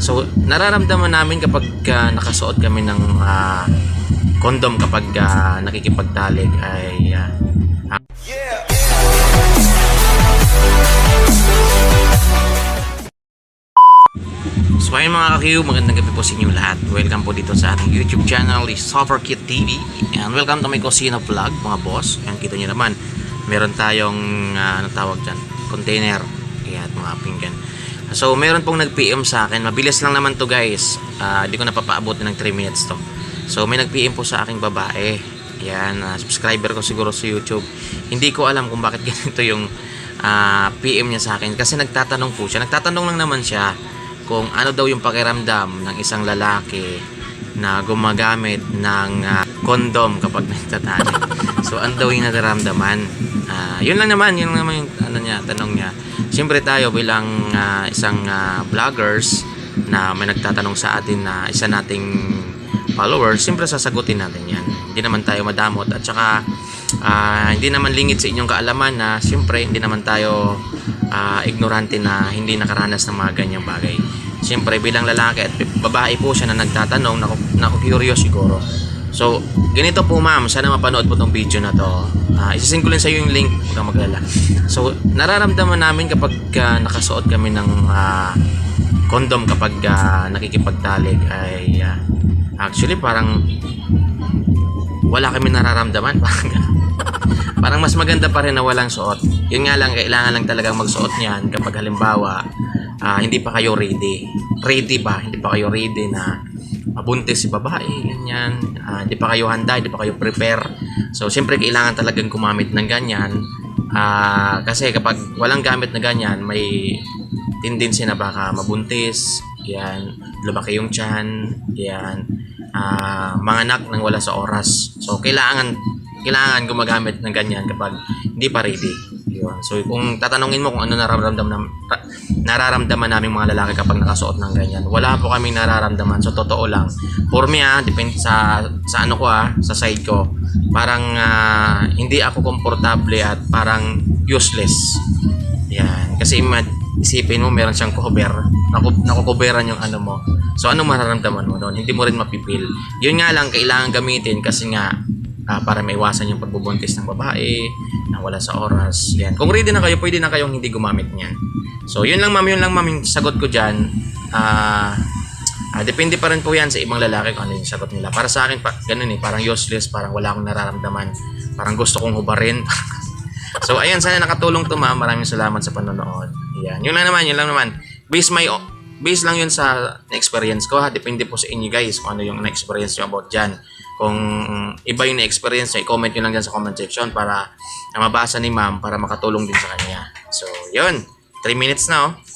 So, nararamdaman namin kapag ah, nakasuot kami ng ah, condom kapag ah, nakikipagtalig ay ah, So ayun mga ka-Q, magandang gabi po sa inyo lahat. Welcome po dito sa ating YouTube channel, is Software TV. And welcome to my Cosino Vlog, mga boss. Ayan, kita nyo naman, meron tayong, uh, anong tawag dyan, container. Kaya at mga pinggan. So meron pong nag-PM sa akin. Mabilis lang naman to guys. Ah, Hindi ko napapaabot ng 3 minutes to. So may nag-PM po sa aking babae. Yan, ah, subscriber ko siguro sa YouTube. Hindi ko alam kung bakit ganito yung ah, PM niya sa akin. Kasi nagtatanong po siya. Nagtatanong lang naman siya kung ano daw yung pakiramdam ng isang lalaki na gumagamit ng ah, condom kapag nagtatali. So, ano daw yung nararamdaman? Ah, yun lang naman, yun lang naman yung ano niya, tanong niya. Siyempre tayo bilang ah, isang ah, vloggers na may nagtatanong sa atin na isa nating followers, siyempre sasagutin natin yan. Hindi naman tayo madamot at saka ah, hindi naman lingit sa inyong kaalaman na siyempre hindi naman tayo ah, ignorante na hindi nakaranas ng mga ganyang bagay. Siyempre bilang lalaki at babae po siya na nagtatanong, naku, naku curious siguro. So, ganito po ma'am, sana mapanood po tong video na to. Uh, isisend ko lang sa iyo yung link, huwag kang maglala. So, nararamdaman namin kapag ah, nakasuot kami ng ah, condom kapag ah, nakikipagtalig ay ah, actually parang wala kami nararamdaman. Parang parang mas maganda pa rin na walang suot. Yun nga lang, kailangan lang talagang magsuot niyan kapag halimbawa ah, hindi pa kayo ready. Ready ba? Hindi pa kayo ready na mabuntis si babae, ganyan. Ah, hindi pa kayo handa, hindi pa kayo prepare. So, siyempre kailangan talagang gumamit ng ganyan. Ah, kasi kapag walang gamit na ganyan, may tendency na baka mabuntis, yan, lumaki yung tiyan, yan, ah, manganak nang wala sa oras. So, kailangan kailangan gumagamit ng ganyan kapag hindi pa ready. Yun. So, kung tatanungin mo kung ano nararamdaman, nam- ra- nararamdaman namin mga lalaki kapag nakasuot ng ganyan, wala po kaming nararamdaman. So, totoo lang. For me, ah, depende sa, sa ano ko, ah, sa side ko, parang ah, hindi ako komportable at parang useless. Yan. Kasi imad, isipin mo, meron siyang cover. Naku, nakukuberan yung ano mo. So, ano mararamdaman mo doon? Hindi mo rin mapipil. Yun nga lang, kailangan gamitin kasi nga, ah, para maiwasan yung pagbubuntis ng babae na wala sa oras. Yan. Kung ready na kayo, pwede na kayong hindi gumamit niyan. So, yun lang ma'am, yun lang ma'am yung sagot ko dyan. Ah, ah, depende pa rin po yan sa ibang lalaki kung ano yung sagot nila. Para sa akin, pa, ganun eh, parang useless, parang wala akong nararamdaman. Parang gusto kong hubarin. so, ayan, sana nakatulong to ma'am. Maraming salamat sa panonood. Yan. Yun lang naman, yun lang naman. Based my based lang yun sa experience ko ha. Depende po sa inyo guys kung ano yung na-experience nyo about dyan. Kung iba yung na-experience nyo, i-comment nyo lang dyan sa comment section para na mabasa ni ma'am para makatulong din sa kanya. So, yun. 3 minutes na oh.